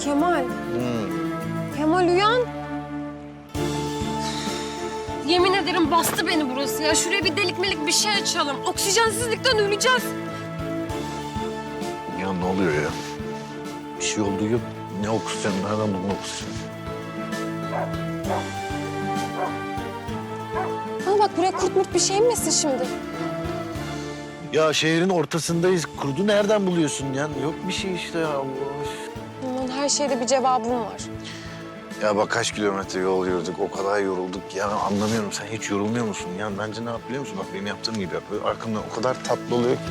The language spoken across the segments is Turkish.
Kemal. Kemal uyan. Yemin ederim bastı beni burası ya. Şuraya bir delik melik bir şey açalım. Oksijensizlikten öleceğiz. Ya ne oluyor ya? Bir şey olduğu yok. Ne oksijen, nereden buldun oksijen? Ama bak buraya kurt murt bir şey inmesin şimdi. Ya şehrin ortasındayız. Kurdu nereden buluyorsun ya? Yok bir şey işte ya Allah. Her şeyde bir cevabım var. Ya bak kaç kilometre yol yürüdük, o kadar yorulduk. Ya anlamıyorum sen hiç yorulmuyor musun? Ya bence ne yap biliyor musun? Bak benim yaptığım gibi yap. Böyle arkamdan o kadar tatlı oluyor ki.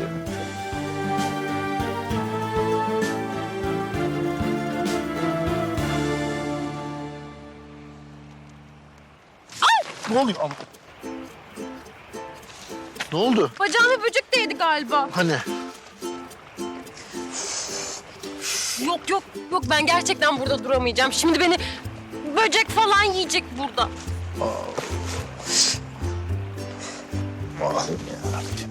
Ne oluyor? Ne oldu? Bacağıma böcek değdi galiba. Hani? Yok yok yok ben gerçekten burada duramayacağım. Şimdi beni böcek falan yiyecek burada. Allah'ım yarabbim.